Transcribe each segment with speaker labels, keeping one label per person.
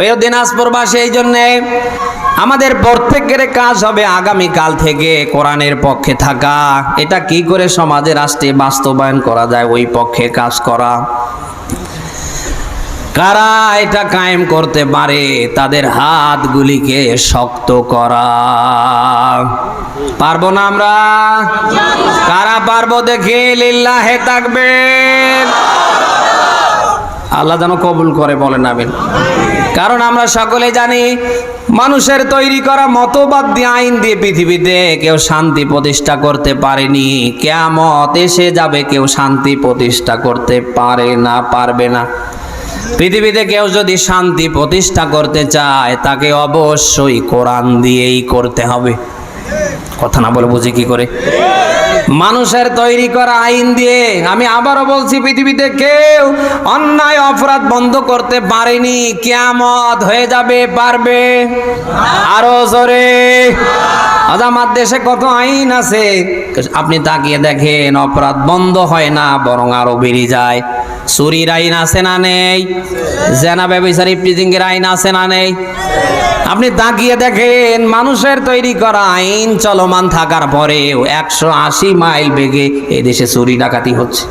Speaker 1: প্রিয় দিনাজপুরবাসী এই জন্যে আমাদের প্রত্যেকের কাজ হবে আগামী কাল থেকে কোরআনের পক্ষে থাকা। এটা কি করে সমাজে রাষ্ট্রে বাস্তবায়ন করা যায়, ওই পক্ষে কাজ করা। কারা এটা কায়েম করতে পারে, তাদের হাতগুলিকে শক্ত করা। পারব না আমরা? কারা পারব দেখে? লিল্লাহে থাকবেন আল্লাহ যেন কবুল করে বলেন, আমিন। কারণ আমরা সকলে জানি, মানুষের তৈরি করা মতবাদ দিয়ে, আইন দিয়ে পৃথিবীতে কেউ শান্তি প্রতিষ্ঠা করতে পারেনি। কেয়ামত এসে যাবে, কেউ শান্তি প্রতিষ্ঠা করতে পারে না, পারবে না। পৃথিবীতে কেউ যদি শান্তি প্রতিষ্ঠা করতে চায়, তাকে অবশ্যই কোরআন দিয়েই করতে হবে। কথা না বলে বুঝি কি করে? মানুষের তৈরি করা আইন দিয়ে আমি আবারও বলছি, পৃথিবীতে কেউ অন্যায় অপরাধ বন্ধ করতে পারেনি, কেয়ামত হয়ে যাবে, পারবে। আরও জোরে। আজ আমার দেশে কত আইন আছে? আপনি তাকিয়ে দেখেন, অপরাধ বন্ধ হয় না, বরং আরও বেড়ে যায়। চুরির আইন আছে না নেই? জেনা ব্যবসায়ী প্রিজিংয়ের আইন আছে না নেই? আপনি তাকিয়ে দেখেন, মানুষের তৈরি করা আইন চলমান থাকার পরেও একশো আশি মাইল বেগে এই দেশে চুরি ডাকাতি হচ্ছে।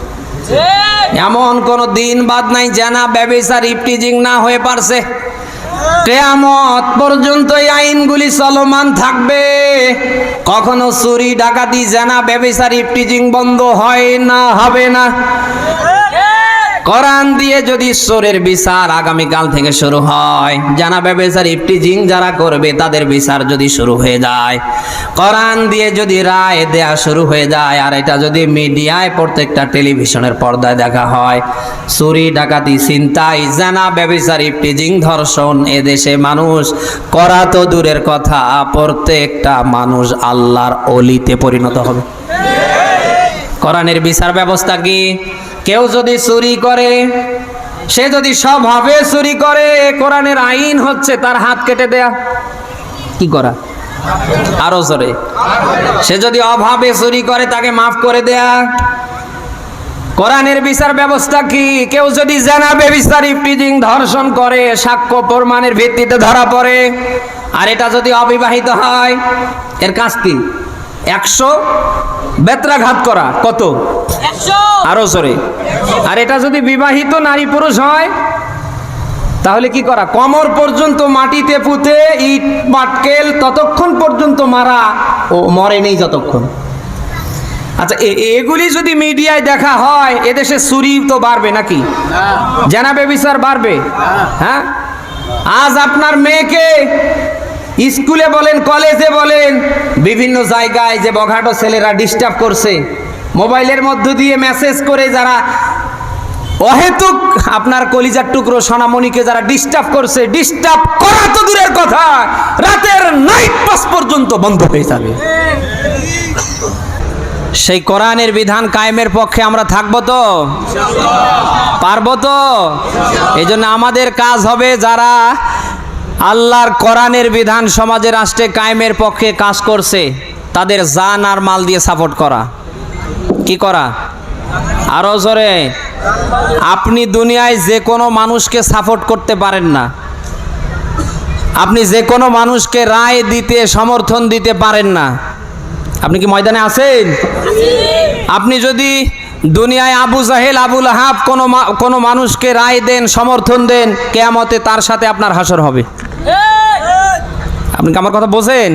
Speaker 1: এমন কোন দিন বাদ নাই জানা ব্যবসার ইপটিজিং না হয়ে পারছে। কেয়ামত পর্যন্ত এই আইনগুলি চলমান থাকবে। কখনো চুরি ডাকাতি, জানা ব্যবসার ইপটিজিং বন্ধ হয় না, হবে না। কোরআন দিয়ে যদি ঈশ্বরের বিচার আগামীকাল থেকে শুরু হয় জানা ব্যবসার ইফটিজিং যারা করবে তাদের বিচার যদি শুরু হয়ে যায়। কোরআন দিয়ে যদি রায় দেয়া শুরু হয়ে যায়, আর এটা যদি মিডিয়ায় প্রত্যেকটা টেলিভিশনের পর্দায় দেখা হয়, চুরি, ডাকাতি চিন্তাই জানা ব্যবসার ইফটিজিং ধর্ষণ, এদেশে মানুষ করা তো দূরের কথা, প্রত্যেকটা মানুষ আল্লাহর অলিতে পরিণত হবে। কোরআনের বিচার ব্যবস্থা কি? কেউ যদি চুরি করে, সে যদি স্বভাবে চুরি করে, কোরআনের আইন হচ্ছে তার হাত কেটে দেয়া। কি করা? আরও জোরে। সে যদি অভাবে চুরি করে, তাকে মাফ করে দেয়া। কোরআনের বিচার ব্যবস্থা কি? কেউ যদি জানাবে বিচার ইফটিজিং ধর্ষণ করে, সাক্ষ্য প্রমাণের ভিত্তিতে ধরা পড়ে, আর এটা যদি অবিবাহিত হয়, এর কাজ কি? একশো? বেত্রাঘাত করা কত? আরও জোরে। আর এটা যদি বিবাহিত নারী পুরুষ হয় তাহলে কি করা? কমর পর্যন্ত মাটিতে পুঁতে ইট পাটকেল ততক্ষণ পর্যন্ত মারা ও মরেনি যতক্ষণ। আচ্ছা এগুলি যদি মিডিয়ায় দেখা হয় এদেশে চুরি তো বাড়বে নাকি? জানাবে বিচার বাড়বে? হ্যাঁ? আজ আপনার মেয়েকে স্কুলে বলেন, কলেজে বলেন, বিভিন্ন জায়গায় যে বঘাটো ছেলেরা ডিস্টার্ব করছে, মোবাইলের মধ্য দিয়ে মেসেজ করে যারা অহেতুক আপনার কলিজার টুকরো সোনামণিকে যারা ডিস্টার্ব করছে ডিস্টার্ব করা তো দূরের কথা, রাতের নাইট পাস পর্যন্ত বন্ধ হয়ে যাবে। সেই কোরআনের বিধান কায়েমের পক্ষে আমরা থাকব তো? পারব তো? এই আমাদের কাজ হবে যারা আল্লাহর কোরআনের বিধান সমাজে রাষ্ট্রে কায়েমের পক্ষে কাজ করছে, তাদের জান আর মাল দিয়ে সাপোর্ট করা। কি করা? আরও জোরে, আপনি দুনিয়ায় যে কোনো মানুষকে সাপোর্ট করতে পারেন না। আপনি যে কোনো মানুষকে রায় দিতে, সমর্থন দিতে পারেন না। আপনি কি ময়দানে আছেন? আপনি যদি দুনিয়ায় আবু জাহেল আবুল আহাব কোনো কোনো মানুষকে রায় দেন, সমর্থন দেন, কেয়ামতে তার সাথে আপনার হাসর হবে। আপনি আমার কথা বোঝেন?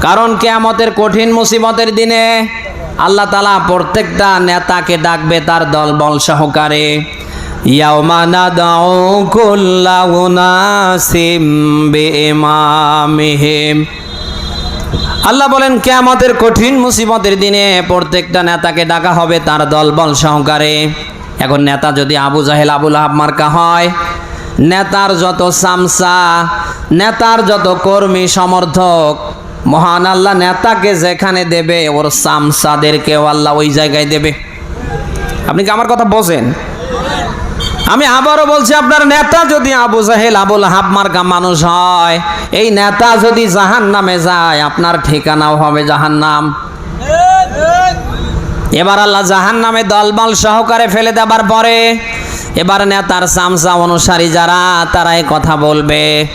Speaker 1: কারণ কেয়ামতের কঠিন মুসিবতের দিনে আল্লাহ তালা প্রত্যেকটা নেতাকে ডাকবে তার দল বল সহকারে। আল্লাহ বলেন, কেয়ামতের কঠিন মুসিবতের দিনে প্রত্যেকটা নেতাকে ডাকা হবে তার দল বল সহকারে। এখন নেতা যদি আবু জাহেল, আবুল আহাব মার্কা হয় নেতার যত সামসা নেতার যত কর্মী সমর্থক, মহান আল্লাহ নেতাকে যেখানে দেবে, ওর সামসাদেরকেও আল্লাহ ওই জায়গায় দেবে। আপনি কি আমার কথা বোঝেন? আমি আবারও বলছি, আপনার নেতা যদি আবু জাহেল, আবুল হাব মার্কা মানুষ হয়, এই নেতা যদি জাহান নামে যায়, আপনার ঠিকানাও হবে জাহান নাম এবার আল্লাহ জাহান নামে দলবল সহকারে ফেলে দেবার পরে এবার নেতার সামসা অনুসারী যারা তারাই কথা বলবে।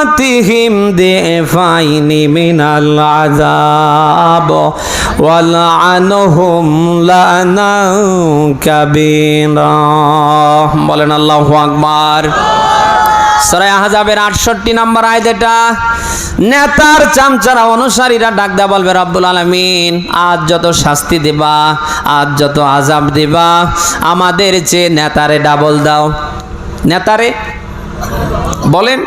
Speaker 1: আতিহিম কাবীরা। বলেন আল্লাহ আকবার। সূরা আহজাবের 68 নম্বর আয়াত এটা নেতার চামচারা অনুসারীরা ডাক দেয়া বলবে, রব্বুল আলামিন, আজ যত শাস্তি দিবা, আজ যত আযাব দিবা, আমাদের চেয়ে নেতারে ডাবল দাও। নেতারে? বলেন।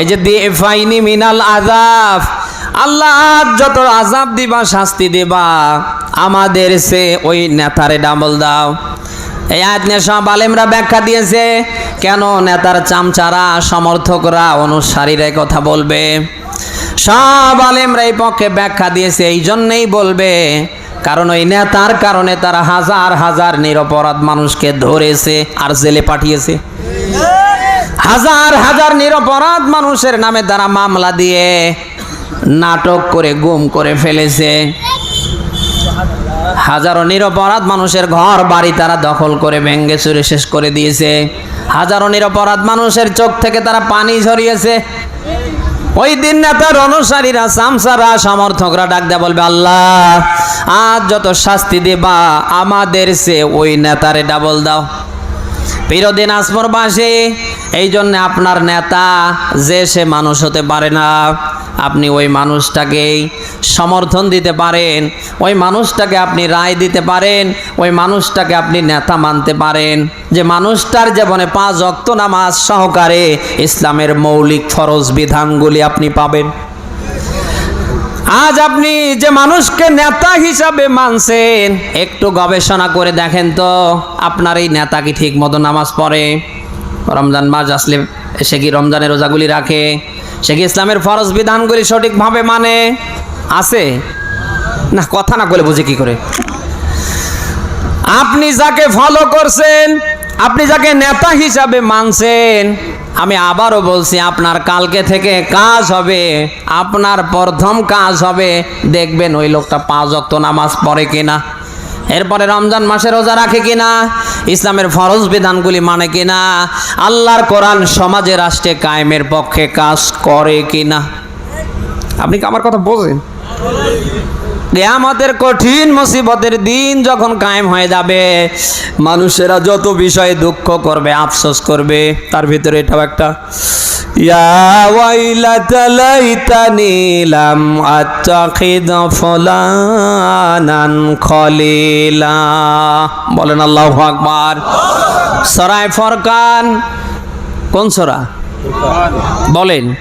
Speaker 1: এই যে দিয়ে ফাইনি মিনাল আজাব আল্লাহ যত আজাব দিবা, শাস্তি দিবা, আমাদের সে ওই নেতারে ডাবল দাও। এই আয়াত নিয়ে সব আলেমরা ব্যাখ্যা দিয়েছে, কেন নেতার চামচারা, সমর্থকরা, অনুসারীরা কথা বলবে? সব আলেমরা এই পক্ষে ব্যাখ্যা দিয়েছে এই জন্যেই বলবে, কারণ ওই নেতার কারণে তারা হাজার হাজার নিরপরাধ মানুষকে ধরেছে, আর জেলে পাঠিয়েছে। হাজার হাজার নিরপরাধ মানুষের নামে তারা মামলা দিয়ে, নাটক করে, গুম করে ফেলেছে। হাজারো নিরপরাধ মানুষের ঘর, বাড়ি তারা দখল করে ভেঙ্গে চুরে শেষ করে দিয়েছে। হাজারো নিরপরাধ মানুষের চোখ থেকে তারা পানি ঝরিয়েছে। ওই দিন নেতার অনুসারীরা সামসারা সমর্থকরা ডাক দেয়া বলবে, আল্লাহ, আজ যত শাস্তি দেবা, আমাদের সে ওই নেতারে ডাবল দাও। প্রিয়দিন আসপরবাসী এই জন্য আপনার নেতা যে সে মানুষ হতে পারে না। আপনি ওই মানুষটাকেই সমর্থন দিতে পারেন, ওই মানুষটাকে আপনি রায় দিতে পারেন, ওই মানুষটাকে আপনি নেতা মানতে পারেন। যে মানুষটার জীবনে পাঁচ অক্ত নামাজ সহকারে ইসলামের মৌলিক ফরজ বিধানগুলি আপনি পাবেন। আজ আপনি যে মানুষকে নেতা হিসাবে মানছেন, একটু গবেষণা করে দেখেন তো, আপনার এই নেতা কি ঠিক মতো নামাজ পড়ে? রমজান মাস আসলে সে কি রমজানের রোজাগুলি রাখে? সে কি ইসলামের ফরজ বিধানগুলি সঠিকভাবে মানে আছে? না, কথা না বলে বুঝে কি করে? আপনি যাকে ফলো করছেন, আপনি যাকে নেতা হিসাবে মানছেন, আমি আবারও বলছি, আপনার কালকে থেকে কাজ হবে, আপনার প্রথম কাজ হবে, দেখবেন ওই লোকটা পাঁচ অক্ত নামাজ পড়ে কিনা। এরপরে রমজান মাসে রোজা রাখে কিনা? ইসলামের ফরজ বিধানগুলি মানে কিনা? আল্লাহর কোরআন সমাজে, রাষ্ট্রে কায়েমের পক্ষে কাজ করে কিনা? আপনি কি আমার কথা বোঝেন? কেয়ামতের কঠিন মুসিবতের দিন যখন কায়েম হয়ে যাবে মানুষেরা যত বিষয়ে দুঃখ করবে আফসোস করবে তার ভিতরে এটাও একটা বলেন আল্লাহু আকবার। সরাই ফরকান কোন সরা? বলেন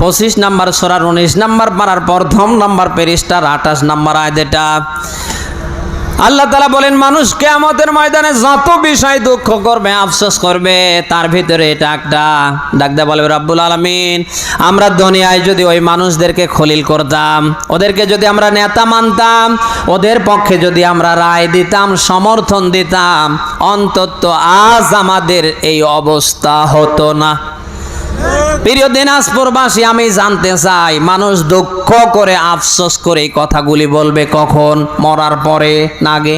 Speaker 1: পঁচিশ নাম্বার সরার উনিশ নাম্বার পাড়ার প্রথম নাম্বার পেরিস্টার, আঠাশ নাম্বার আয়দেটা আল্লাহ তালা বলেন মানুষকে আমাদের ময়দানে যত বিষয় দুঃখ করবে, আফসোস করবে, তার ভিতরে এটা একটা ডাকদা বলবে রাব্বুল আলমিন। আমরা দুনিয়ায় যদি ওই মানুষদেরকে খলিল করতাম, ওদেরকে যদি আমরা নেতা মানতাম, ওদের পক্ষে যদি আমরা রায় দিতাম, সমর্থন দিতাম, অন্তত আজ আমাদের এই অবস্থা হতো না। প্রিয় দিনাজপুরবাসী, আমি জানতে চাই, মানুষ দুঃখ করে, আফসোস করে এই কথাগুলি বলবে কখন? মরার পরে নাগে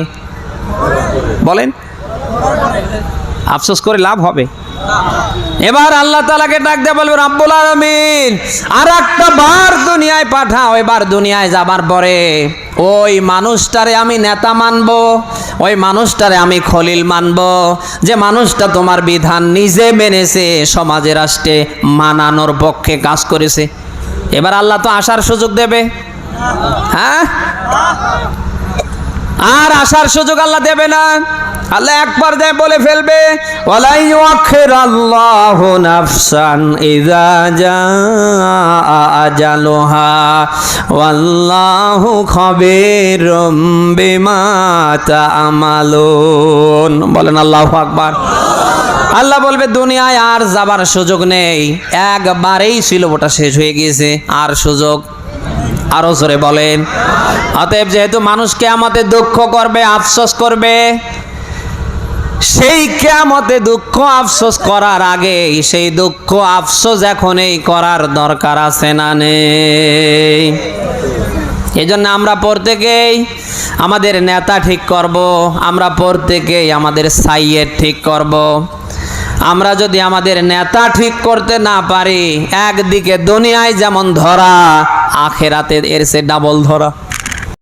Speaker 1: বলেন। আফসোস করে লাভ হবে। এবার আল্লাহ তালাকে ডাক দিয়ে বলবে, রাব্বুল আলমিন আর একটা বার দুনিয়ায় পাঠাও, এবার দুনিয়ায় যাবার পরে ওই মানুষটারে আমি নেতা মানব, ওই মানুষটারে আমি খলিল মানব। যে মানুষটা তোমার বিধান নিজে মেনেছে, সমাজে রাষ্ট্রে মানানোর পক্ষে কাজ করেছে। এবার আল্লাহ তো আসার সুযোগ দেবে। হ্যাঁ? আর আসার সুযোগ আল্লাহ দেবে না। আল্লাহ একবার দেয়, বলে ফেলবে, ওয়ালাই আল্লাহু নাফসান বলেন আল্লাহু আকবার। আল্লাহ বলবে, দুনিয়ায় আর যাবার সুযোগ নেই। একবারেই ছিল শেষ হয়ে গিয়েছে। আর সুযোগ আরও জোরে বলেন। অতএব যেহেতু মানুষকে আমাদের দুঃখ করবে, আফসোস করবে, সেই কেমতে দুঃখ আফসোস করার আগে সেই দুঃখ আফসোস এখন এই করার দরকার আছে না নেই। এই জন্য আমরা প্রত্যেকেই আমাদের নেতা ঠিক করব, আমরা প্রত্যেকেই আমাদের সাইয়ের ঠিক করব। আমরা যদি আমাদের নেতা ঠিক করতে না পারি, একদিকে দুনিয়ায় যেমন ধরা, আখেরাতে এর সে ডাবল ধরা।